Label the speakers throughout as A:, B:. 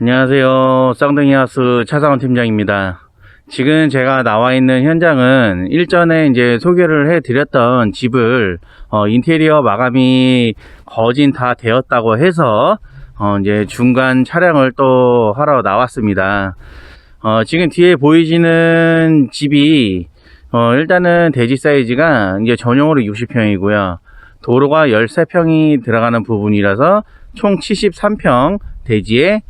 A: 안녕하세요. 쌍둥이하우스 차상원 팀장입니다. 지금 제가 나와 있는 현장은 일전에 이제 소개를 해 드렸던 집을 어, 인테리어 마감이 거진 다 되었다고 해서 어, 이제 중간 촬영을 또 하러 나왔습니다. 어, 지금 뒤에 보이시는 집이 어, 일단은 대지 사이즈가 이제 전용으로 60평이고요. 도로가 13평이 들어가는 부분이라서 총 73평 대지에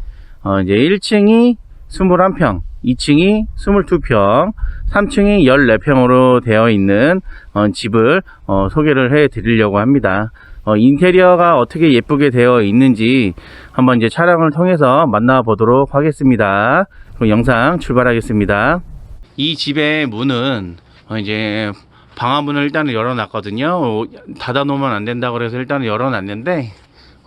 A: 어, 이제 1층이 21평, 2층이 22평, 3층이 14평으로 되어 있는 어, 집을 어, 소개를 해 드리려고 합니다. 어, 인테리어가 어떻게 예쁘게 되어 있는지 한번 이제 촬영을 통해서 만나보도록 하겠습니다. 그럼 영상 출발하겠습니다. 이 집의 문은 어, 이제 방화문을 일단은 열어놨거든요. 어, 닫아놓으면 안 된다고 그래서 일단은 열어놨는데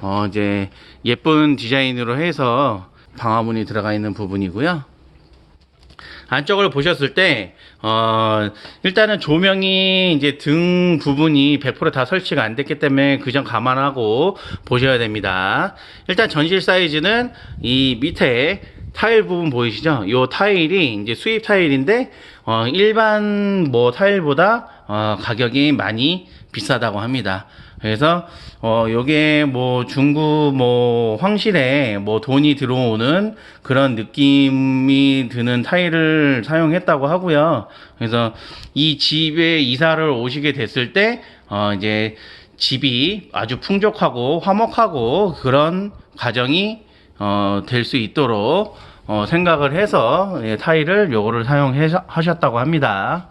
A: 어, 이제 예쁜 디자인으로 해서 방화문이 들어가 있는 부분이고요. 안쪽을 보셨을 때, 어, 일단은 조명이 이제 등 부분이 100%다 설치가 안 됐기 때문에 그 점 감안하고 보셔야 됩니다. 일단 전실 사이즈는 이 밑에 타일 부분 보이시죠? 이 타일이 이제 수입 타일인데, 어, 일반 뭐 타일보다 어, 가격이 많이 비싸다고 합니다. 그래서 어 요게 뭐 중구 뭐 황실에 뭐 돈이 들어오는 그런 느낌이 드는 타일을 사용했다고 하고요. 그래서 이 집에 이사를 오시게 됐을 때 어 이제 집이 아주 풍족하고 화목하고 그런 가정이 어 될 수 있도록 어 생각을 해서 예, 타일을 요거를 사용하셨다고 합니다.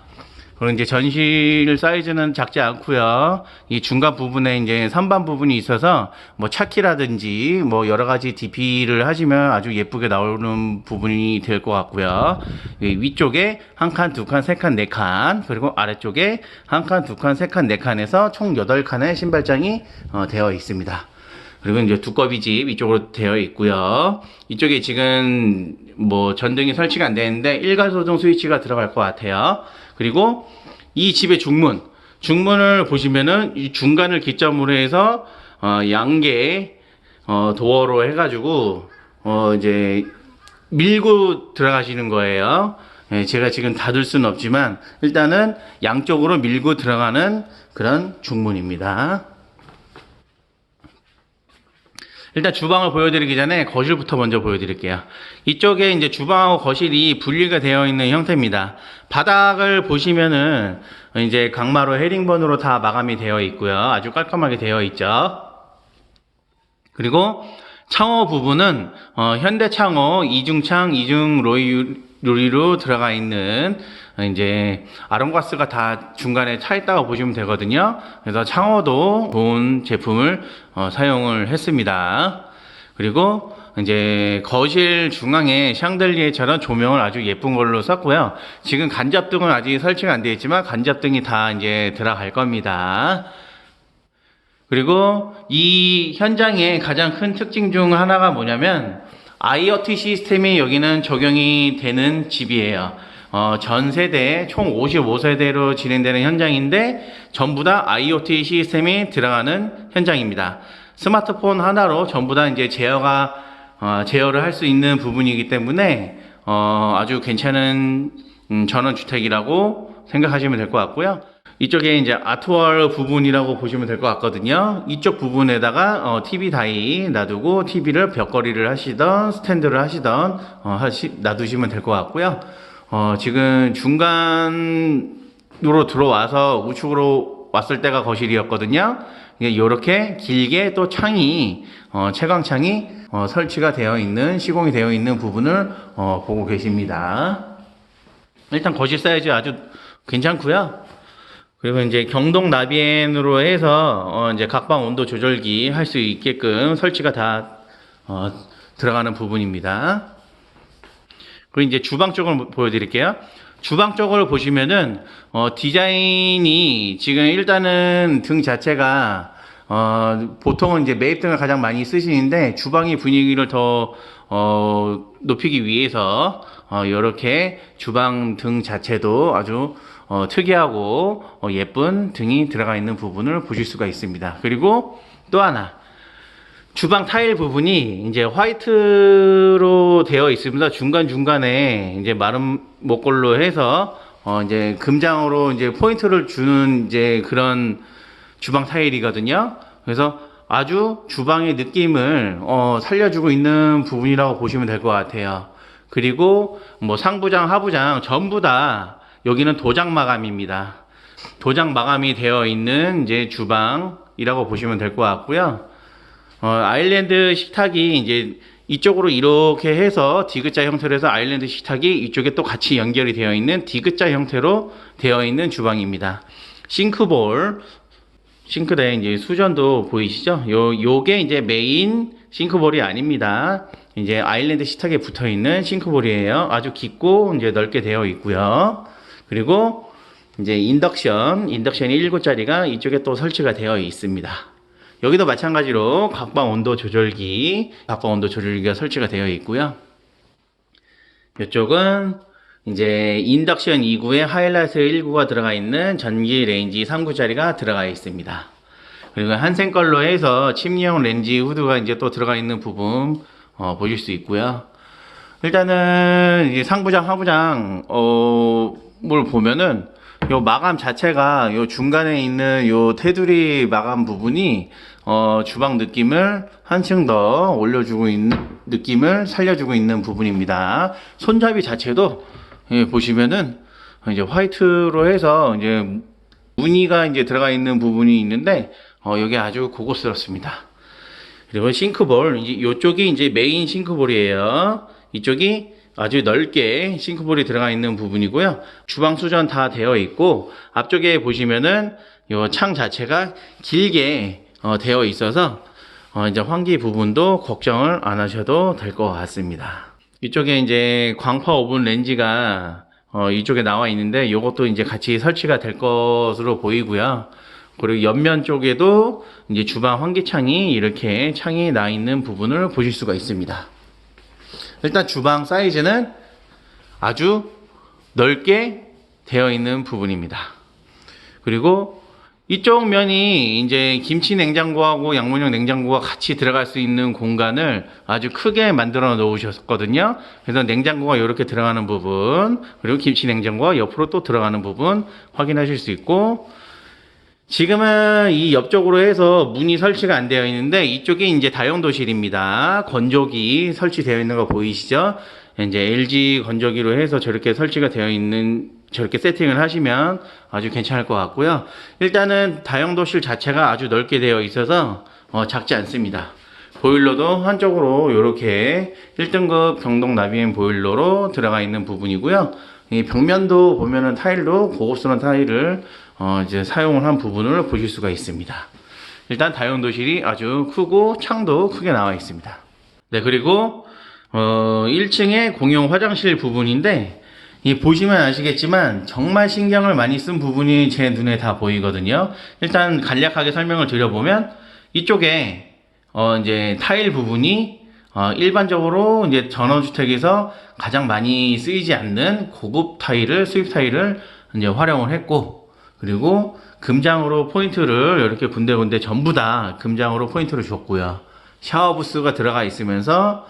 A: 그리고 이제 전실 사이즈는 작지 않고요. 이 중간 부분에 이제 선반 부분이 있어서 뭐 차키라든지 뭐 여러 가지 DP를 하시면 아주 예쁘게 나오는 부분이 될 것 같고요. 이 위쪽에 한 칸, 두 칸, 세 칸, 네 칸, 그리고 아래쪽에 한 칸, 두 칸, 세 칸, 네 칸에서 총 여덟 칸의 신발장이 어, 되어 있습니다. 그리고 이제 두꺼비 집 이쪽으로 되어 있고요. 이쪽에 지금 뭐 전등이 설치가 안 되는데 일괄 소등 스위치가 들어갈 것 같아요. 그리고 이 집의 중문, 중문을 보시면은 이 중간을 기점으로 해서 어, 양계 어, 도어로 해가지고 어, 이제 밀고 들어가시는 거예요. 예, 제가 지금 닫을 수는 없지만 일단은 양쪽으로 밀고 들어가는 그런 중문입니다. 일단 주방을 보여드리기 전에 거실부터 먼저 보여드릴게요. 이쪽에 이제 주방하고 거실이 분리가 되어 있는 형태입니다. 바닥을 보시면은 이제 강마루 헤링번으로 다 마감이 되어 있고요. 아주 깔끔하게 되어 있죠. 그리고 창호 부분은 어, 현대 창호 이중 창 이중 로이 유리로 들어가 있는 어, 이제 아론가스가 다 중간에 차 있다고 보시면 되거든요. 그래서 창호도 좋은 제품을 어, 사용을 했습니다. 그리고 이제 거실 중앙에 샹들리에처럼 조명을 아주 예쁜 걸로 썼고요. 지금 간접등은 아직 설치가 안 되어 있지만 간접등이 다 이제 들어갈 겁니다. 그리고 이 현장의 가장 큰 특징 중 하나가 뭐냐면 IoT 시스템이 여기는 적용이 되는 집이에요. 어, 전 세대 총 55세대로 진행되는 현장인데 전부 다 IoT 시스템이 들어가는 현장입니다. 스마트폰 하나로 전부 다 이제 제어가 어, 제어를 할 수 있는 부분이기 때문에 어, 아주 괜찮은 음, 전원 주택이라고 생각하시면 될 것 같고요. 이쪽에 이제 아트월 부분이라고 보시면 될 것 같거든요. 이쪽 부분에다가 어, TV 다이 놔두고 TV를 벽걸이를 하시던 스탠드를 하시던 어, 하시, 놔두시면 될 것 같고요. 어, 지금 중간으로 들어와서 우측으로 왔을 때가 거실이었거든요. 이렇게 길게 또 창이 어, 채광창이 어, 설치가 되어 있는 시공이 되어 있는 부분을 어, 보고 계십니다. 일단 거실 사이즈 아주 괜찮고요. 그리고 이제 경동 나비엔으로 해서 어 이제 각방 온도 조절기 할 수 있게끔 설치가 다 어 들어가는 부분입니다. 그리고 이제 주방 쪽을 보여드릴게요. 주방 쪽을 보시면은 어 디자인이 지금 일단은 등 자체가 어 보통은 이제 매입등을 가장 많이 쓰시는데 주방의 분위기를 더 어, 높이기 위해서 어, 이렇게 주방 등 자체도 아주 어, 특이하고 어, 예쁜 등이 들어가 있는 부분을 보실 수가 있습니다. 그리고 또 하나 주방 타일 부분이 이제 화이트로 되어 있습니다. 중간 중간에 이제 마른 목걸로 해서 어 이제 금장으로 이제 포인트를 주는 이제 그런 주방 타일이거든요. 그래서 아주 주방의 느낌을 어 살려주고 있는 부분이라고 보시면 될 것 같아요. 그리고 뭐 상부장, 하부장 전부 다 여기는 도장 마감입니다. 도장 마감이 되어 있는 이제 주방이라고 보시면 될 것 같고요. 어, 아일랜드 식탁이 이제 이쪽으로 이렇게 해서 디귿자 형태로 해서 아일랜드 식탁이 이쪽에 또 같이 연결이 되어 있는 디귿자 형태로 되어 있는 주방입니다. 싱크볼, 싱크대 이제 수전도 보이시죠? 요, 요게 이제 메인 싱크볼이 아닙니다. 이제 아일랜드 식탁에 붙어 있는 싱크볼이에요. 아주 깊고 이제 넓게 되어 있고요. 그리고 이제 인덕션, 인덕션이 7짜리가 이쪽에 또 설치가 되어 있습니다. 여기도 마찬가지로 각방 온도 조절기, 각방 온도 조절기가 설치가 되어 있고요. 이쪽은 이제 인덕션 2구에 하이라이트 1구가 들어가 있는 전기 레인지 3구짜리가 들어가 있습니다. 그리고 한생 걸로 해서 침리형 렌지 후드가 이제 또 들어가 있는 부분 어, 보실 수 있고요. 일단은 이제 상부장, 하부장 어뭘 보면은 요 마감 자체가 요 중간에 있는 요 테두리 마감 부분이 어 주방 느낌을 한층 더 올려주고 있는 느낌을 살려주고 있는 부분입니다. 손잡이 자체도 예, 보시면은 이제 화이트로 해서 이제 무늬가 이제 들어가 있는 부분이 있는데 어 여기 아주 고급스럽습니다. 그리고 싱크볼 이제 이쪽이 이제 메인 싱크볼이에요. 이쪽이 아주 넓게 싱크볼이 들어가 있는 부분이고요. 주방 수전 다 되어 있고 앞쪽에 보시면은 요 창 자체가 길게 어, 되어 있어서 어, 이제 환기 부분도 걱정을 안 하셔도 될 것 같습니다. 이쪽에 이제 광파 오븐 렌지가 어, 이쪽에 나와 있는데 이것도 이제 같이 설치가 될 것으로 보이고요. 그리고 옆면 쪽에도 이제 주방 환기창이 이렇게 창이 나 있는 부분을 보실 수가 있습니다. 일단 주방 사이즈는 아주 넓게 되어 있는 부분입니다. 그리고 이쪽 면이 이제 김치 냉장고하고 양문형 냉장고가 같이 들어갈 수 있는 공간을 아주 크게 만들어 놓으셨거든요. 그래서 냉장고가 이렇게 들어가는 부분, 그리고 김치 냉장고가 옆으로 또 들어가는 부분 확인하실 수 있고, 지금은 이 옆쪽으로 해서 문이 설치가 안 되어 있는데 이쪽이 이제 다용도실입니다. 건조기 설치되어 있는 거 보이시죠? 이제 LG 건조기로 해서 저렇게 설치가 되어 있는 저렇게 세팅을 하시면 아주 괜찮을 것 같고요. 일단은 다용도실 자체가 아주 넓게 되어 있어서 어, 작지 않습니다. 보일러도 한쪽으로 이렇게 1등급 경동 나비엔 보일러로 들어가 있는 부분이고요. 이 벽면도 보면은 타일도 고급스러운 타일을 어, 이제 사용을 한 부분을 보실 수가 있습니다. 일단 다용도실이 아주 크고 창도 크게 나와 있습니다. 네, 그리고 어, 1층에 공용 화장실 부분인데 이 보시면 아시겠지만 정말 신경을 많이 쓴 부분이 제 눈에 다 보이거든요. 일단 간략하게 설명을 드려보면 이쪽에 어, 이제 타일 부분이 어, 일반적으로 이제 전원주택에서 가장 많이 쓰이지 않는 고급 타일을 수입 타일을 이제 활용을 했고 그리고 금장으로 포인트를 이렇게 군데군데 전부 다 금장으로 포인트를 줬고요. 샤워 부스가 들어가 있으면서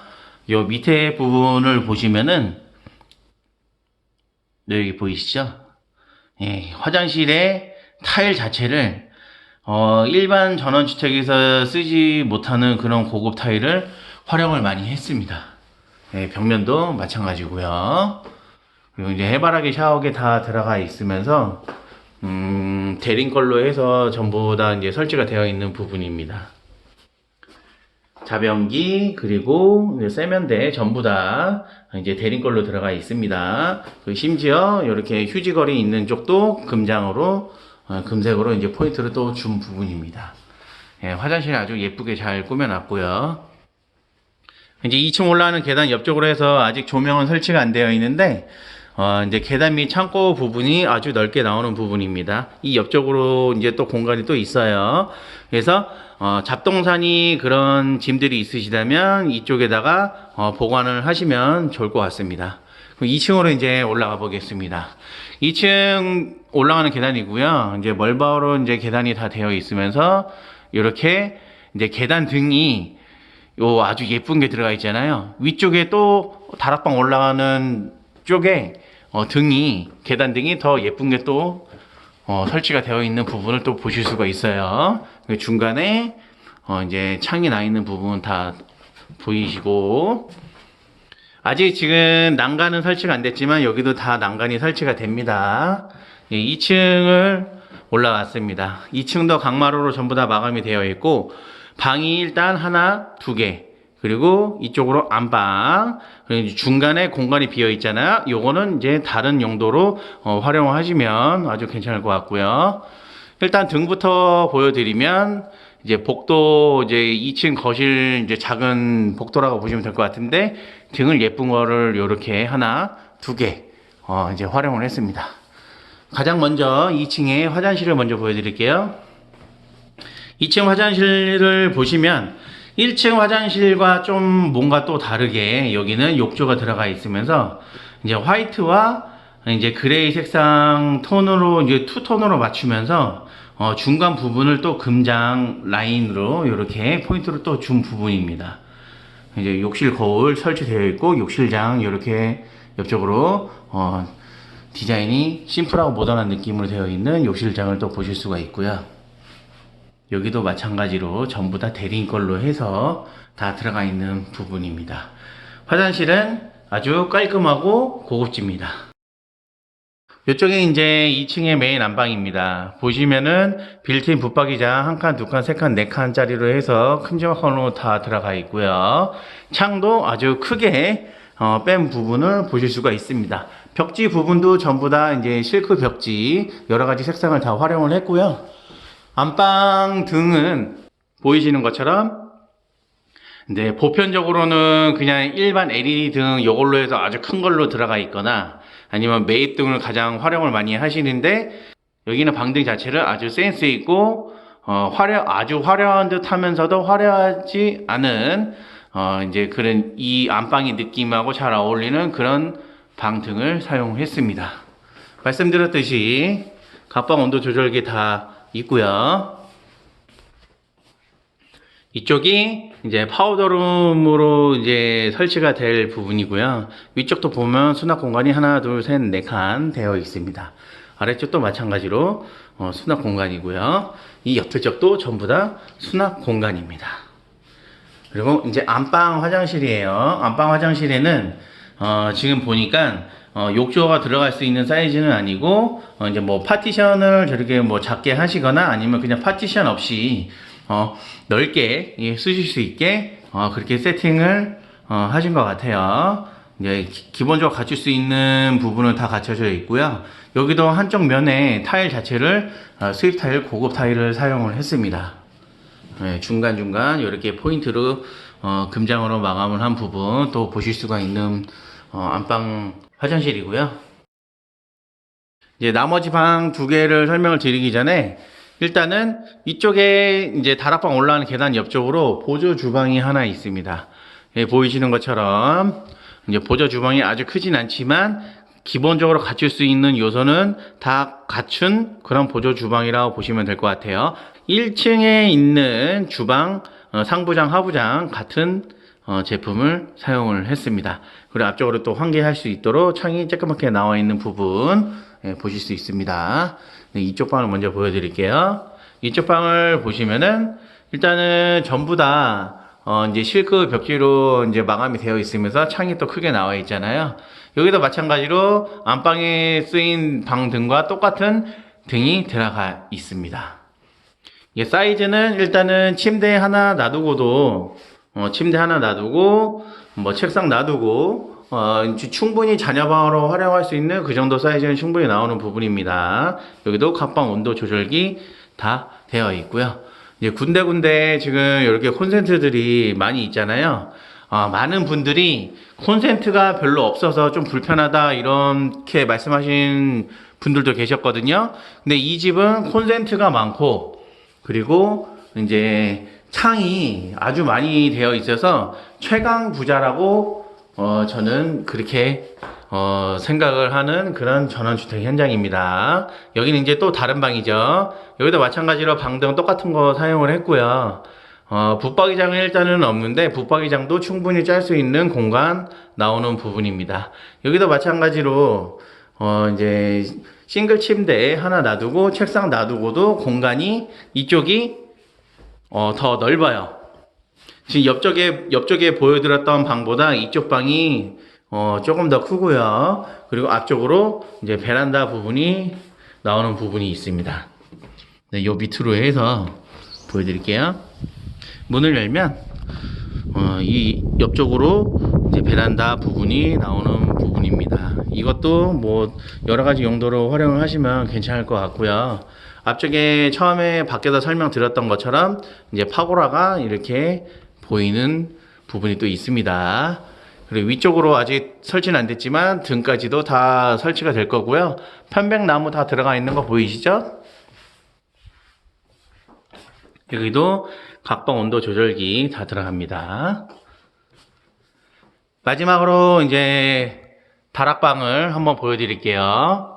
A: 요 밑에 부분을 보시면은 네, 여기 보이시죠? 예, 화장실의 타일 자체를 어, 일반 전원주택에서 쓰지 못하는 그런 고급 타일을 활용을 많이 했습니다. 예, 벽면도 마찬가지고요. 그리고 이제 해바라기 샤워기 다 들어가 있으면서 음, 대린 걸로 해서 전부 다 이제 설치가 되어 있는 부분입니다. 자변기 그리고 세면대 전부 다 이제 대린 걸로 들어가 있습니다. 그 심지어 이렇게 휴지거리 있는 쪽도 금장으로 어, 금색으로 이제 포인트를 또 준 부분입니다. 예, 화장실 아주 예쁘게 잘 꾸며놨고요. 이제 2층 올라가는 계단 옆쪽으로 해서 아직 조명은 설치가 안 되어 있는데 어, 이제 계단 및 창고 부분이 아주 넓게 나오는 부분입니다. 이 옆쪽으로 이제 또 공간이 또 있어요. 그래서 어, 잡동사니 그런 짐들이 있으시다면 이쪽에다가 어, 보관을 하시면 좋을 것 같습니다. 그럼 2층으로 이제 올라가 보겠습니다. 2층 올라가는 계단이고요. 이제 멀바로 이제 계단이 다 되어 있으면서 이렇게 이제 계단 등이 요 아주 예쁜 게 들어가 있잖아요. 위쪽에 또 다락방 올라가는 쪽에 어, 등이 계단 등이 더 예쁜 게또 어, 설치가 되어 있는 부분을 또 보실 수가 있어요. 그 중간에 어, 이제 창이 나 있는 부분 다 보이시고 아직 지금 난간은 설치가 안 됐지만 여기도 다 난간이 설치가 됩니다. 2층을 올라왔습니다. 2층도 강마루로 전부 다 마감이 되어 있고 방이 일단 하나, 두 개. 그리고 이쪽으로 안방. 그리고 중간에 공간이 비어 있잖아요. 요거는 이제 다른 용도로 어, 활용하시면 아주 괜찮을 것 같고요. 일단 등부터 보여드리면 이제 복도 이제 2층 거실 이제 작은 복도라고 보시면 될 것 같은데 등을 예쁜 거를 요렇게 하나, 두 개, 어, 이제 활용을 했습니다. 가장 먼저 2층에 화장실을 먼저 보여드릴게요. 2층 화장실을 보시면 1층 화장실과 좀 뭔가 또 다르게 여기는 욕조가 들어가 있으면서 이제 화이트와 이제 그레이 색상 톤으로 이제 투톤으로 맞추면서 어, 중간 부분을 또 금장 라인으로 이렇게 포인트를 또준 부분입니다. 이제 욕실 거울 설치되어 있고 욕실장 이렇게 옆쪽으로 어, 디자인이 심플하고 모던한 느낌으로 되어 있는 욕실장을 또 보실 수가 있고요. 여기도 마찬가지로 전부 다 대리인 걸로 해서 다 들어가 있는 부분입니다. 화장실은 아주 깔끔하고 고급집니다. 이쪽에 이제 2층의 메인 안방입니다. 보시면은 빌트인 붙박이장 한 칸, 두 칸, 세 칸, 네 칸짜리로 해서 큼지막한으로 다 들어가 있고요. 창도 아주 크게 어, 뺀 부분을 보실 수가 있습니다. 벽지 부분도 전부 다 이제 실크 벽지 여러 가지 색상을 다 활용을 했고요. 안방 등은 보이시는 것처럼 네, 보편적으로는 그냥 일반 LED 등 이걸로 해서 아주 큰 걸로 들어가 있거나 아니면 매입 등을 가장 활용을 많이 하시는데 여기는 방등 자체를 아주 센스 있고 어, 화려 아주 화려한 듯 하면서도 화려하지 않은 어, 이제 그런 이 안방의 느낌하고 잘 어울리는 그런 방등을 사용했습니다. 말씀드렸듯이 갑방 온도 조절기 다 있고요. 이쪽이 이제 파우더룸으로 이제 설치가 될 부분이고요. 위쪽도 보면 수납 공간이 하나, 둘, 셋, 네 칸 되어 있습니다. 아래쪽도 마찬가지로 어, 수납 공간이고요. 이 옆에 쪽도 전부 다 수납 공간입니다. 그리고 이제 안방 화장실이에요. 안방 화장실에는 어, 지금 보니까 어, 욕조가 들어갈 수 있는 사이즈는 아니고 어, 이제 뭐 파티션을 저렇게 뭐 작게 하시거나 아니면 그냥 파티션 없이 어, 넓게 예, 쓰실 수 있게 어, 그렇게 세팅을 어, 하신 것 같아요. 이제 기- 기본적으로 갖출 수 있는 부분은 다 갖춰져 있고요. 여기도 한쪽 면에 타일 자체를 어, 수입 타일, 고급 타일을 사용을 했습니다. 네, 중간 중간 이렇게 포인트로 어, 금장으로 마감을 한 부분 또 보실 수가 있는 어, 안방 화장실이고요. 이제 나머지 방 두 개를 설명을 드리기 전에 일단은 이쪽에 이제 다락방 올라가는 계단 옆쪽으로 보조 주방이 하나 있습니다. 예, 보이시는 것처럼 이제 보조 주방이 아주 크진 않지만 기본적으로 갖출 수 있는 요소는 다 갖춘 그런 보조 주방이라고 보시면 될 것 같아요. 1층에 있는 주방, 어, 상부장, 하부장 같은 어, 제품을 사용을 했습니다. 그리고 앞쪽으로 또 환기할 수 있도록 창이 쬐끄맣게 나와 있는 부분 예, 보실 수 있습니다. 네, 이쪽 방을 먼저 보여드릴게요. 이쪽 방을 보시면은 일단은 전부 다 어, 이제 실크 벽지로 이제 마감이 되어 있으면서 창이 또 크게 나와 있잖아요. 여기도 마찬가지로 안방에 쓰인 방 등과 똑같은 등이 들어가 있습니다. 이 사이즈는 일단은 침대 하나 놔두고도 어, 침대 하나 놔두고 뭐 책상 놔두고 어, 충분히 자녀방으로 활용할 수 있는 그 정도 사이즈는 충분히 나오는 부분입니다. 여기도 각방 온도 조절기 다 되어 있고요. 이제 군데군데 지금 이렇게 콘센트들이 많이 있잖아요. 어, 많은 분들이 콘센트가 별로 없어서 좀 불편하다 이렇게 말씀하신 분들도 계셨거든요. 근데 이 집은 콘센트가 많고 그리고 이제 창이 아주 많이 되어 있어서 최강 부자라고 어, 저는 그렇게 어, 생각을 하는 그런 전원주택 현장입니다. 여기는 이제 또 다른 방이죠. 여기도 마찬가지로 방등 똑같은 거 사용을 했고요. 어, 붙박이장은 일단은 없는데 붙박이장도 충분히 짤 수 있는 공간 나오는 부분입니다. 여기도 마찬가지로 어, 이제 싱글 침대 하나 놔두고 책상 놔두고도 공간이 이쪽이 어, 더 넓어요. 지금 옆쪽에 옆쪽에 보여드렸던 방보다 이쪽 방이 어, 조금 더 크고요. 그리고 앞쪽으로 이제 베란다 부분이 나오는 부분이 있습니다. 네, 요 밑으로 해서 보여드릴게요. 문을 열면 어, 이 옆쪽으로 이제 베란다 부분이 나오는 부분입니다. 이것도 뭐 여러 가지 용도로 활용을 하시면 괜찮을 것 같고요. 앞쪽에 처음에 밖에서 설명드렸던 것처럼 이제 파고라가 이렇게 보이는 부분이 또 있습니다. 그리고 위쪽으로 아직 설치는 안 됐지만 등까지도 다 설치가 될 거고요. 편백나무 다 들어가 있는 거 보이시죠? 여기도 각방 온도 조절기 다 들어갑니다. 마지막으로 이제 다락방을 한번 보여드릴게요.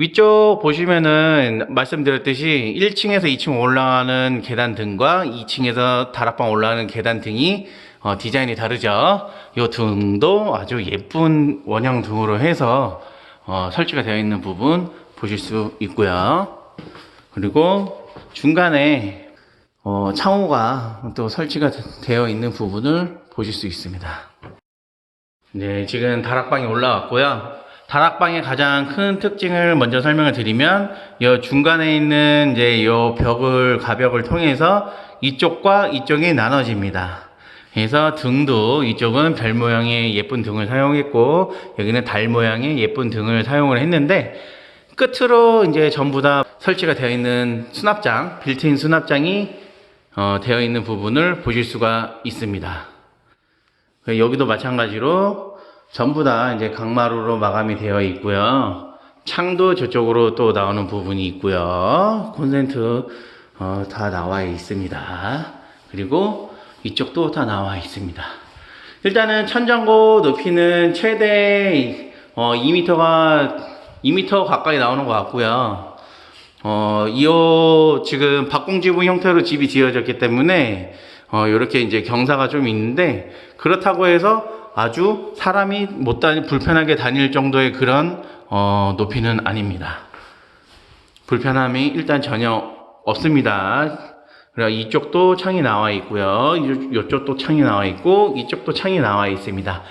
A: 위쪽 보시면은 말씀드렸듯이 1층에서 2층 올라가는 계단 등과 2층에서 다락방 올라가는 계단 등이 어, 디자인이 다르죠. 이 등도 아주 예쁜 원형 등으로 해서 어, 설치가 되어 있는 부분 보실 수 있고요. 그리고 중간에 어, 창호가 또 설치가 되- 되어 있는 부분을 보실 수 있습니다. 네, 지금 다락방이 올라왔고요. 다락방의 가장 큰 특징을 먼저 설명을 드리면, 이 중간에 있는 이제 요 벽을, 가벽을 통해서 이쪽과 이쪽이 나눠집니다. 그래서 등도 이쪽은 별 모양의 예쁜 등을 사용했고, 여기는 달 모양의 예쁜 등을 사용을 했는데, 끝으로 이제 전부 다 설치가 되어 있는 수납장, 빌트인 수납장이 어, 되어 있는 부분을 보실 수가 있습니다. 그 여기도 마찬가지로 전부 다 이제 강마루로 마감이 되어 있고요. 창도 저쪽으로 또 나오는 부분이 있고요. 콘센트 어, 다 나와 있습니다. 그리고 이쪽도 다 나와 있습니다. 일단은 천장고 높이는 최대 어, 2m가 2m 가까이 나오는 것 같고요. 어, 이어 지금 박공지부 형태로 집이 지어졌기 때문에 어, 이렇게 이제 경사가 좀 있는데 그렇다고 해서 아주 사람이 못 다니 불편하게 다닐 정도의 그런 어, 높이는 아닙니다. 불편함이 일단 전혀 없습니다. 그리고 이쪽도 창이 나와 있고요. 이- 이쪽도 창이 나와 있고 이쪽도 창이 나와 있습니다.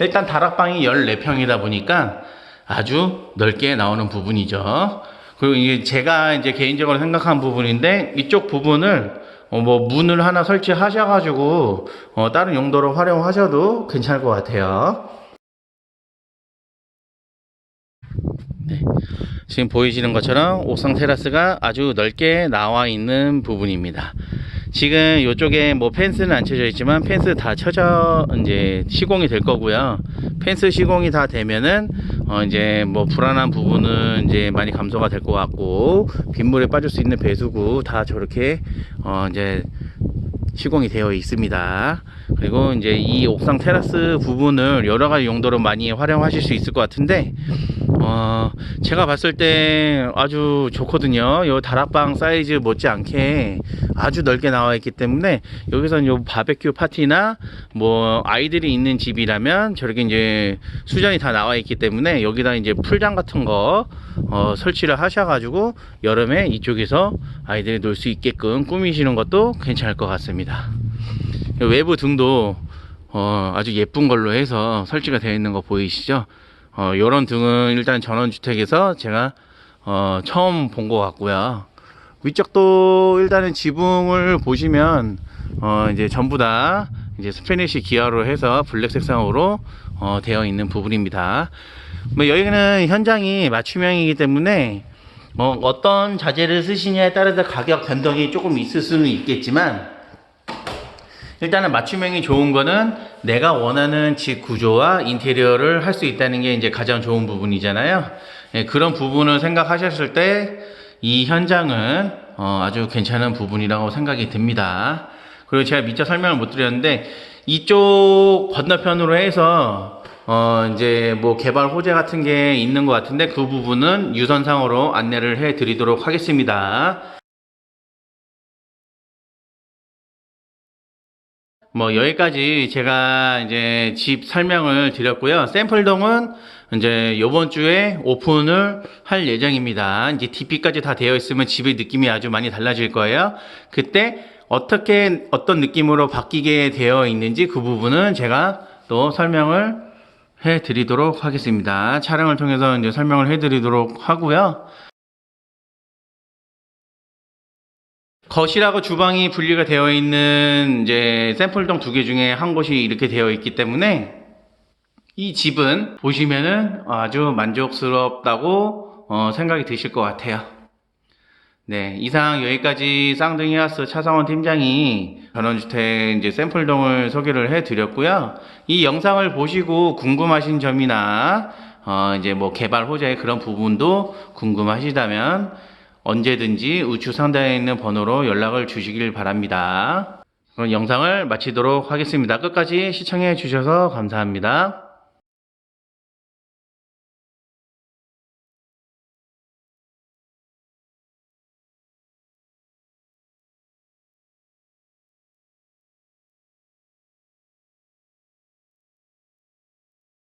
A: 일단 다락방이 14평이다 보니까 아주 넓게 나오는 부분이죠. 그리고 이게 제가 이제 개인적으로 생각한 부분인데 이쪽 부분을 어, 뭐 문을 하나 설치하셔가지고 어, 다른 용도로 활용하셔도 괜찮을 것 같아요. 네. 지금 보이시는 것처럼 옥상 테라스가 아주 넓게 나와 있는 부분입니다. 지금 이쪽에 뭐 펜스는 안 쳐져 있지만 펜스 다 쳐져 이제 시공이 될 거고요. 펜스 시공이 다 되면은 어 이제 뭐 불안한 부분은 이제 많이 감소가 될 것 같고 빗물에 빠질 수 있는 배수구 다 저렇게 어 이제 시공이 되어 있습니다. 그리고 이제 이 옥상 테라스 부분을 여러 가지 용도로 많이 활용하실 수 있을 것 같은데, 어, 제가 봤을 때 아주 좋거든요. 요 다락방 사이즈 못지않게 아주 넓게 나와 있기 때문에 여기서는 요 바베큐 파티나 뭐 아이들이 있는 집이라면 저렇게 이제 수전이 다 나와 있기 때문에 여기다 이제 풀장 같은 거 어, 설치를 하셔가지고 여름에 이쪽에서 아이들이 놀 수 있게끔 꾸미시는 것도 괜찮을 것 같습니다. 외부 등도 어, 아주 예쁜 걸로 해서 설치가 되어 있는 거 보이시죠? 어, 요런 등은 일단 전원주택에서 제가 어, 처음 본 것 같고요. 위쪽도 일단은 지붕을 보시면 어, 이제 전부 다 이제 스페니시 기아로 해서 블랙 색상으로 어, 되어 있는 부분입니다. 뭐 여기는 현장이 맞춤형이기 때문에 어, 어떤 자재를 쓰시냐에 따라서 가격 변동이 조금 있을 수는 있겠지만 일단은 맞춤형이 좋은 거는 내가 원하는 집 구조와 인테리어를 할 수 있다는 게 이제 가장 좋은 부분이잖아요. 예, 그런 부분을 생각하셨을 때 이 현장은 어, 아주 괜찮은 부분이라고 생각이 듭니다. 그리고 제가 미처 설명을 못 드렸는데 이쪽 건너편으로 해서 어 이제 뭐 개발 호재 같은 게 있는 것 같은데 그 부분은 유선상으로 안내를 해 드리도록 하겠습니다. 뭐 여기까지 제가 이제 집 설명을 드렸고요. 샘플동은 이제 요번 주에 오픈을 할 예정입니다. 이제 DP까지 다 되어 있으면 집의 느낌이 아주 많이 달라질 거예요. 그때 어떻게 어떤 느낌으로 바뀌게 되어 있는지 그 부분은 제가 또 설명을 해 드리도록 하겠습니다. 촬영을 통해서 이제 설명을 해 드리도록 하고요. 거실하고 주방이 분리가 되어 있는 이제 샘플동 두 개 중에 한 곳이 이렇게 되어 있기 때문에 이 집은 보시면은 아주 만족스럽다고 어, 생각이 드실 것 같아요. 네, 이상 여기까지 쌍둥이 하우스 차상원 팀장이 전원주택 이제 샘플동을 소개를 해드렸고요. 이 영상을 보시고 궁금하신 점이나 어, 이제 뭐 개발 호재의 그런 부분도 궁금하시다면 언제든지 우측 상단에 있는 번호로 연락을 주시길 바랍니다. 그럼 영상을 마치도록 하겠습니다. 끝까지 시청해 주셔서 감사합니다.